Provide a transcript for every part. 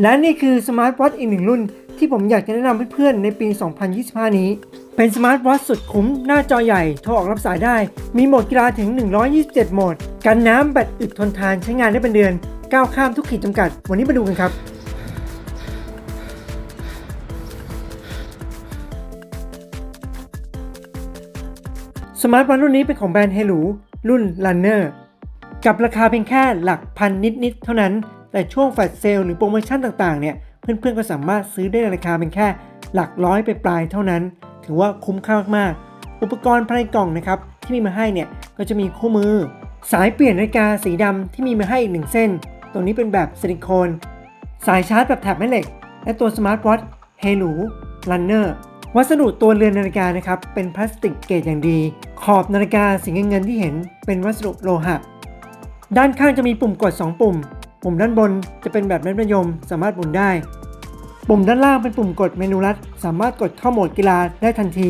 และนี่คือสมาร์ทวอทอีกหนึ่งรุ่น ที่ผมอยากจะแนะนำเพื่อนๆในปี 2025 นี้ เป็นสมาร์ทวอทสุดคุ้มหน้าจอใหญ่ โทรออกรับสายได้ มีโหมดกีฬาถึง 127 โหมด กันน้ำแบตอึดทนทานใช้งานได้เป็นเดือน ก้าวข้ามทุกขีดจำกัด วันนี้มาดูกันครับสมาร์ทวอทรุ่นนี้เป็นของแบรนด์เฮลูรุ่น Runner กับราคาเพียงแค่หลักพันนิดๆเท่านั้น แต่ช่วงแฟลชเซลหรือโปรโมชั่นต่างๆเนี่ยเพื่อนๆก็สามารถซื้อได้ในราคาเพียงแค่หลักร้อยไปปลายเท่านั้น ถือว่าคุ้มค่ามากๆอุปกรณ์ภายในกล่องนะครับที่มีมาให้เนี่ยก็จะมีคู่มือ สายเปลี่ยนนาฬิกาสีดำที่มีมาให้อีกหนึ่งเส้นตรงนี้เป็นแบบซิลิโคน สายชาร์จแบบแถบแม่เหล็ก และตัวสมาร์ทวอทเฮลูลันเนอร์วัสดุตัวเรือนนาฬิกานะครับเป็นพลาสติกเกรดอย่างดี ขอบนาฬิกาสีเงินที่เห็นเป็นวัสดุโลหะ ด้านข้างจะมีปุ่มกด 2 ปุ่ม ปุ่มด้านบนจะเป็นแบบเม็ดมะยมสามารถหมุนได้ ปุ่มด้านล่างเป็นปุ่มกดเมนูลัด สามารถกดเข้าโหมดกีฬาได้ทันที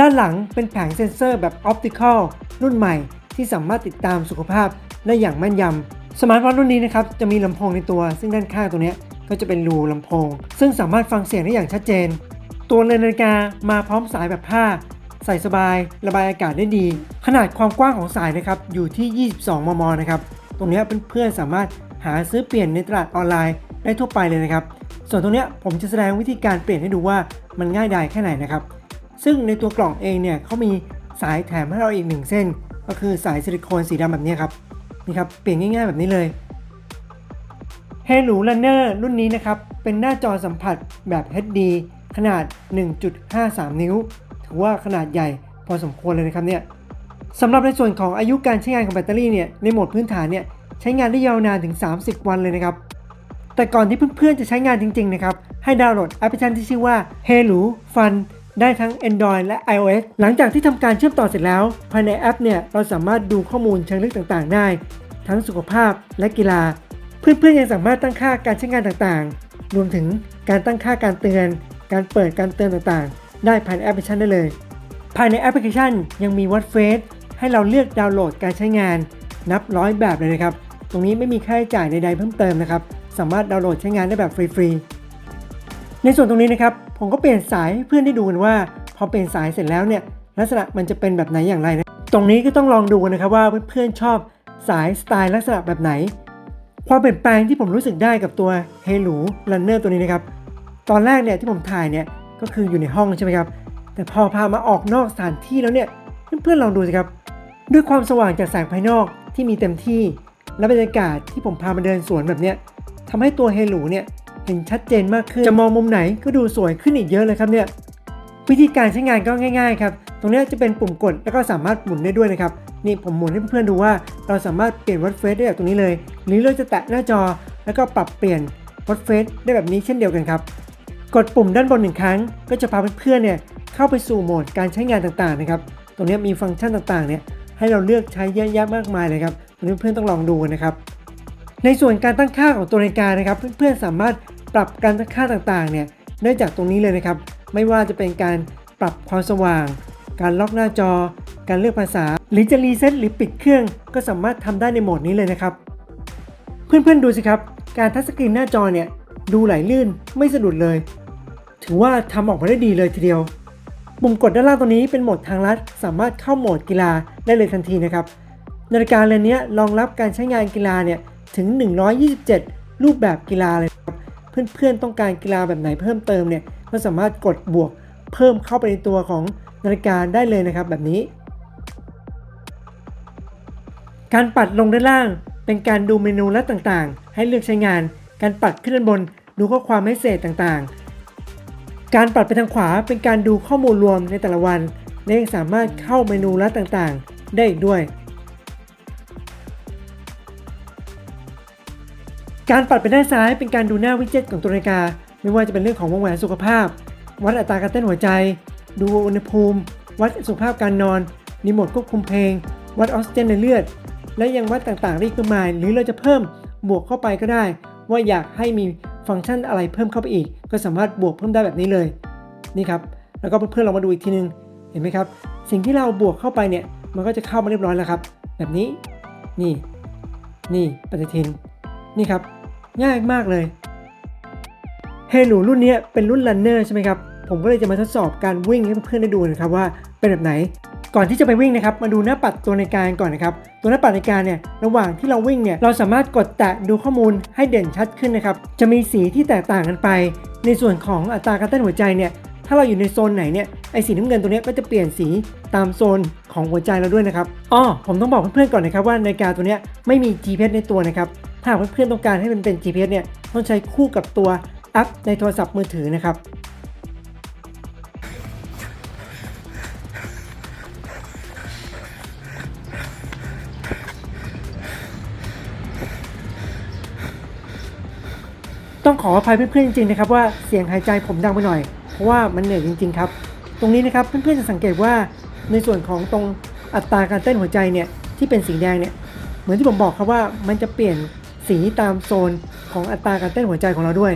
ด้านหลังเป็นแผงเซ็นเซอร์แบบออปติคอลรุ่นใหม่ ที่สามารถติดตามสุขภาพได้อย่างแม่นยำสมาร์ทวอทรุ่นนี้นะครับจะมีลำโพงในตัว ซึ่งด้านข้างตัวนี้ก็จะเป็นรูลำโพง ซึ่งสามารถฟังเสียงได้อย่างชัดเจน ตัวเรือนนาฬิกามาพร้อมสายแบบผ้าใส่สบาย ระบายอากาศได้ดี ขนาดความกว้างของสายนะครับอยู่ที่ 22 มม นะครับ ตรงนี้เพื่อนๆสามารถหาซื้อเปลี่ยนในตลาดออนไลน์ได้ทั่วไปเลยนะครับ ส่วนตรงนี้ผมจะแสดงวิธีการเปลี่ยนให้ดูว่ามันง่ายดายแค่ไหนนะครับ ซึ่งในตัวกล่องเองเนี่ยเขามีสายแถมให้เราอีกหนึ่งเส้น ก็คือสายซิลิโคนสีดำแบบนี้ครับนี่ครับเปลี่ยนง่ายๆแบบนี้เลย h e l o Runner รุ่นนี้นะครับเป็นหน้าจอสัมผัสแบบ HD ขนาด 1.53 นิ้ว ถือว่าขนาดใหญ่พอสมควรเลยนะครับเนี่ย สำหรับในส่วนของอายุการใช้งานของแบตเตอรี่เนี่ยในโหมดพื้นฐานเนี่ยใช้งานได้ยาวนานถึง 30 วันเลยนะครับ แต่ก่อนที่เพื่อนๆจะใช้งานจริงๆนะครับให้ดาวน์โหลดแอปพลิเคชันที่ชื่อว่า h e l o Fun ได้ทั้ง Android และ iOS หลังจากที่ทำการเชื่อมต่อเสร็จแล้ว ภายในแอปเนี่ยเราสามารถดูข้อมูลเชิงลึกต่างๆ ได้ ทั้งสุขภาพและกีฬา เพื่อนๆยังสามารถตั้งค่าการใช้งานต่างๆ รวมถึงการตั้งค่าการเตือน การเปิดการเตือนต่างๆ ได้ภายในแอปพลิเคชันได้เลย ภายในแอปพลิเคชันยังมีวัดเฟส ให้เราเลือกดาวน์โหลดการใช้งานนับร้อยแบบเลยนะครับ ตรงนี้ไม่มีค่าใช้จ่ายใดๆเพิ่มเติมนะครับ สามารถดาวน์โหลดใช้งานได้แบบฟรีๆ ในส่วนตรงนี้นะครับ ผมก็เปลี่ยนสายให้เพื่อนได้ดูกันว่า พอเปลี่ยนสายเสร็จแล้วเนี่ยลักษณะมันจะเป็นแบบไหนอย่างไรนะ ตรงนี้ก็ต้องลองดูนนะครับว่าเพื่อนๆชอบสายสไตล์ลักษณะแบบไหน ความเปลี่ยนแปลงที่ผมรู้สึกได้กับตัว h e l o Runner ตัวนี้นะครับ ตอนแรกเนี่ยที่ผมถ่ายเนี่ยก็คืออยู่ในห้องใช่ไหมครับ แต่พอพามาออกนอกสถานที่แล้วเนี่ยเพื่อนๆลองดูสิครับ ด้วยความสว่างจากแสงภายนอกที่มีเต็มที่ และบรรยากาศที่ผมพามาเดินสวนแบบเนี้ยทำให้ตัวเฮลูเนี่ยเห็นชัดเจนมากขึ้น จะมองมุมไหนก็ดูสวยขึ้นอีกเยอะเลยครับเนี่ยวิธีการใช้งานก็ง่ายๆครับตรงนี้จะเป็นปุ่มกดแล้วก็สามารถหมุนได้ด้วยนะครับนี่ผมหมุนให้เพื่อนๆดูว่าเราสามารถเปลี่ยนวัดเฟสได้แบบตรงนี้เลย หรือเราจะแตะหน้าจอแล้วก็ปรับเปลี่ยนวัดเฟสได้แบบนี้เช่นเดียวกันครับกดปุ่มด้านบนหนึ่งครั้ง ก็จะพาเพื่อนๆเนี่ยเข้าไปสู่โหมดการใช้งานต่างๆนะครับตรงนี้มีฟังก์ชันต่างๆเนี่ย ให้เราเลือกใช้เยอะแยะมากมายเลยครับเพื่อนๆต้องลองดูนะครับ ในส่วนการตั้งค่าของตัวนาฬิกานะครับ เพื่อนๆสามารถปรับการตั้งค่าต่างๆเนี่ยได้จากตรงนี้เลยนะครับ ไม่ว่าจะเป็นการปรับความสว่าง การล็อกหน้าจอ การเลือกภาษา หรือจะรีเซ็ตหรือปิดเครื่อง ก็สามารถทำได้ในโหมดนี้เลยนะครับ เพื่อนๆดูสิครับ การทัชสกรีนหน้าจอเนี่ยดูไหลลื่นไม่สะดุดเลย ถือว่าทำออกมาได้ดีเลยทีเดียว ปุ่มกดด้านล่างตรงนี้เป็นโหมดทางลัด สามารถเข้าโหมดกีฬาได้เลยทันทีนะครับนาฬิกาเรือนนี้รองรับการใช้งานกีฬาเนี่ยถึง 127 รูปแบบกีฬาเลยครับเพื่อนๆต้องการกีฬาแบบไหนเพิ่มเติมเนี่ยก็สามารถกดบวกเพิ่มเข้าไปในตัวของนาฬิกาได้เลยนะครับแบบนี้ การปัดลงด้านล่าง เป็นการดูเมนูและต่างๆ ให้เลือกใช้งาน การปัดขึ้นด้านบนดูข้อความให้เศษต่างๆ การปัดไปทางขวาเป็นการดูข้อมูลรวมในแต่ละวันและยังสามารถเข้าเมนูลัดต่างๆ ได้อีกด้วย การปัดไปด้านซ้ายเป็นการดูหน้าวิดเจ็ตของตัวนาฬิกา ไม่ว่าจะเป็นเรื่องของวงแหวนสุขภาพ วัดอัตราการเต้นหัวใจ ดูอุณหภูมิ วัดสุขภาพการนอนรีโมทควบคุมเพลง วัดออกซิเจนในเลือด และยังวัดต่างๆได้อีกมากมายหรือเราจะเพิ่มบวกเข้าไปก็ได้ ว่าอยากให้มี ฟังก์ชันอะไรเพิ่มเข้าไปอีก ก็สามารถบวกเพิ่มได้แบบนี้เลยนี่ครับแล้วก็เพื่อนๆลองมาดูอีกทีนึงเห็นไหมครับ สิ่งที่เราบวกเข้าไปเนี่ยมันก็จะเข้ามาเรียบร้อยแล้วครับ แบบนี้นี่ นี่ปฏิทินนี่ครับ ง่ายมากเลยเฮลูรุ่นนี้เป็นรุ่น Runner ใช่ไหมครับ ผมก็เลยจะมาทดสอบการวิ่งให้เพื่อนๆได้ดูนะครับว่าเป็นแบบไหน ก่อนที่จะไปวิ่งนะครับมาดูหน้าปัดตัวนาฬิกาก่อนนะครับตัวหน้าปัดนาฬิกาเนี่ยระหว่างที่เราวิ่งเนี่ยเราสามารถกดแตะดูข้อมูลให้เด่นชัดขึ้นนะครับจะมีสีที่แตกต่างกันไป ในส่วนของอัตราการเต้นหัวใจเนี่ยถ้าเราอยู่ในโซนไหนเนี่ยไอสีน้ำเงินตัวนี้ก็จะเปลี่ยนสีตามโซนของหัวใจเราด้วยนะครับอ้อผมต้องบอกเพื่อนๆก่อนนะครับว่านาฬิกาตัวนี้ไม่มี GPS ในตัวนะครับถ้าเพื่อนๆต้องการให้มันเป็น GPS เนี่ยต้องใช้คู่กับตัวแอปในโทรศัพท์มือถือนะครับ ต้องขออภัยเพื่อนๆจริงๆนะครับว่าเสียงหายใจผมดังไปหน่อย เพราะว่ามันเหนื่อยจริง ๆ ครับ ตรงนี้นะครับเพื่อนๆจะสังเกตว่าในส่วนของตรงอัตราการเต้นหัวใจเนี่ยที่เป็นสีแดงเนี่ยเหมือนที่ผมบอกครับว่ามันจะเปลี่ยนสีตามโซนของอัตราการเต้นหัวใจของเราด้วย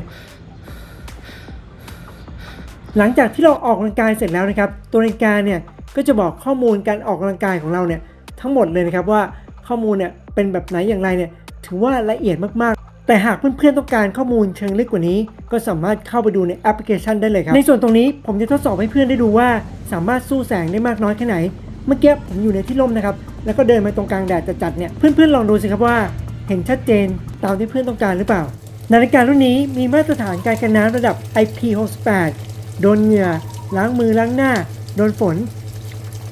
หลังจากที่เราออกกำลังกายเสร็จแล้วนะครับ ตัวนาฬิกาเนี่ยก็จะบอกข้อมูลการออกกำลังกายของเราเนี่ยทั้งหมดเลยนะครับว่าข้อมูลเนี่ยเป็นแบบไหนอย่างไรเนี่ยถือว่าละเอียดมากๆ แต่หากเพื่อนๆต้องการข้อมูลเชิงลึกกว่านี้ ก็สามารถเข้าไปดูในแอปพลิเคชันได้เลยครับ ในส่วนตรงนี้ผมจะทดสอบให้เพื่อนได้ดูว่า สามารถสู้แสงได้มากน้อยแค่ไหน เมื่อกี้ผมอยู่ในที่ร่มนะครับ แล้วก็เดินมาตรงกลางแดดจัดๆเนี่ย เพื่อนๆลองดูสิครับว่า เห็นชัดเจนตามที่เพื่อนต้องการหรือเปล่า นาฬิการุ่นนี้มีมาตรฐานการกันน้ำระดับ IP68 โดนเหงื่อล้างมือล้างหน้า โดนฝน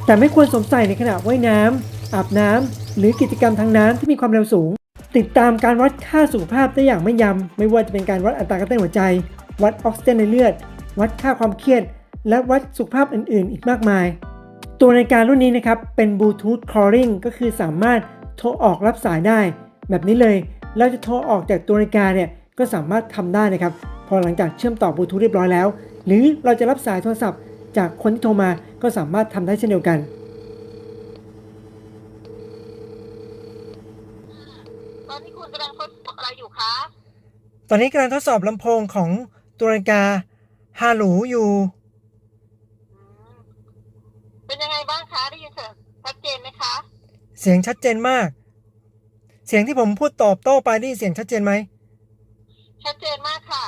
แต่ไม่ควรสวมใส่ในขณะว่ายน้ำอาบน้ำหรือกิจกรรมทางน้ำที่มีความเร็วสูง ติดตามการวัดค่าสุขภาพได้อย่างไม่ยำ ไม่ว่าจะเป็นการวัดอัตราการเต้นหัวใจ วัดออกซิเจนในเลือด วัดค่าความเครียด และวัดสุขภาพอื่น ๆ อีกมากมาย ตัวนาฬิการุ่นนี้นะครับ เป็นบลูทูธ calling ก็คือสามารถโทรออกรับสายได้ แบบนี้เลยเราจะโทรออกจากตัวนาฬิกาเนี่ยก็สามารถทำได้นะครับ พอหลังจากเชื่อมต่อบลูทูธเรียบร้อยแล้ว หรือเราจะรับสายโทรศัพท์ จากคนที่โทรมาก็สามารถทำได้เช่นเดียวกัน อนนี้คุณกำลังทดสอบอะไรอยู่คะตอนนี้กำลังทดสอบลำโพงของตัวนาฬิกาฮาหลูอยู่ อืมเป็นยังไงบ้างคะได้ยินเสียงชัดเจนไหมคะ เสียงชัดเจนมาก เสียงที่ผมพูดตอบโต้ไปนี่เสียงชัดเจนไหมชัดเจนมากค่ะ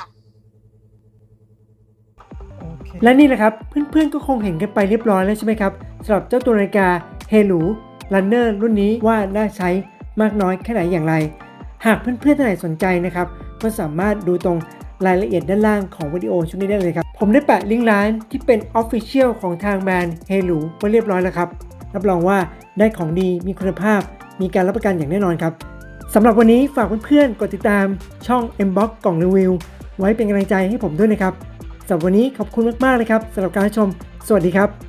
และนี่แหละครับ เพื่อนๆก็คงเห็นกันไปเรียบร้อยแล้วใช่ไหมครับสำหรับเจ้าตัวนาฬิกา h e l u Runner รุ่นนี้ว่าน่าใช้ มากน้อยแค่ไหนอย่างไร หากเพื่อนๆท่านไหนสนใจนะครับ ก็สามารถดูตรงรายละเอียดด้านล่างของวิดีโอชุดนี้ได้เลยครับ ผมได้แปะลิงก์ร้านที่เป็น Official ของทางแบรนด์ h e l u ไว้เรียบร้อยแล้วครับ รับรองว่าได้ของดีมีคุณภาพ มีการรับประกันอย่างแน่นอนครับสำหรับวันนี้ฝากเพื่อนๆกดติดตามช่อง Mbox กล่องรีวิว ไว้เป็นกำลังใจให้ผมด้วยนะครับสำหรับวันนี้ขอบคุณมากๆเลยครับสำหรับการชม สวัสดีครับ